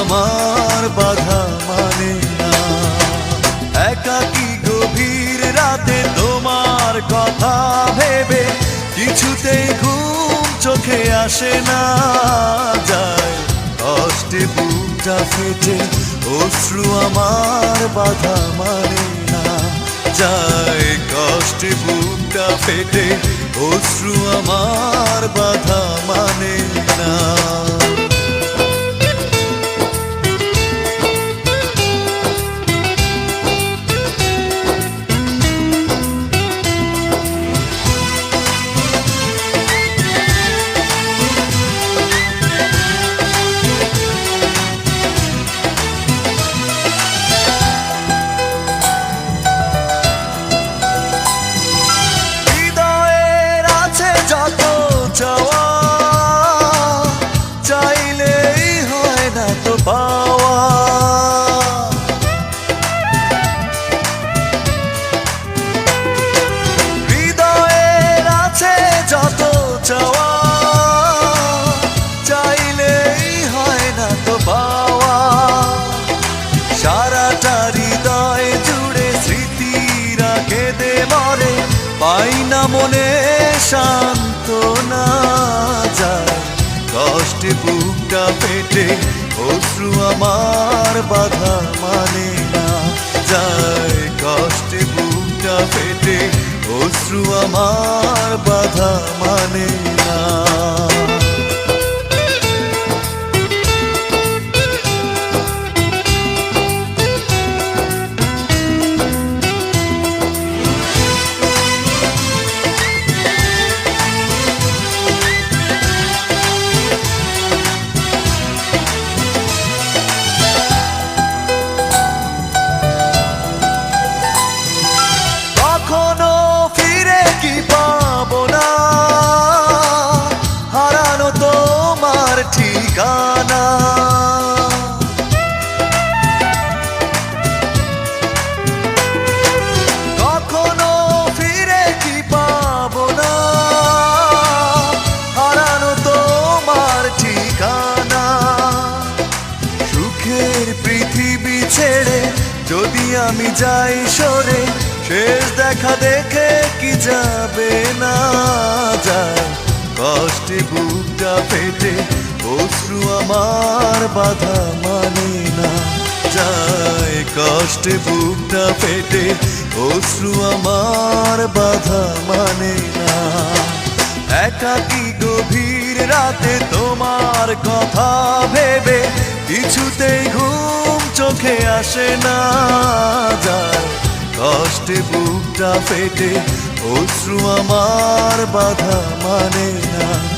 আমার বাধা মানে না। একাকি গভীর রাতে তোমার কথা ভেবে কিছুতেই ঘুম চোখে আসে না। যায় কষ্টে বুকটা ফেটে, অশ্রু আমার বাধা মানে না। যায় কষ্টে বুকটা ফেটে, অশ্রু আমার বাধা মানে না। সারাটা জুড়ে স্মৃতিরা কেঁদে মরে। পাই মনে শান্ত না যায়। কষ্টে বুকটা পেটে অশ্রু আমার বাধা মানে না যায়। কষ্টে বুকটা পেটে অশ্রু আমার বাধা মানে ঠিকানা। কখনো ফিরে কি পাবো না? হারানো তোমার ঠিকানা। সুখের পৃথিবী ছেড়ে যদি আমি যাই সরে, শেষ দেখা দেখে কি যাবে না? যায় কষ্টে বুকটা ফেটে অশ্রু আমার বাধা মানে না। যায় কষ্টে বুকটা ফেটে, অশ্রু আমার বাধা মানে না। একাকি গভীর রাতে তোমার কথা ভেবে, কিছুতেই ঘুম চোখে আসে না। যায় কষ্টে বুকটা ফেটে, অশ্রু আমার বাধা মানে না।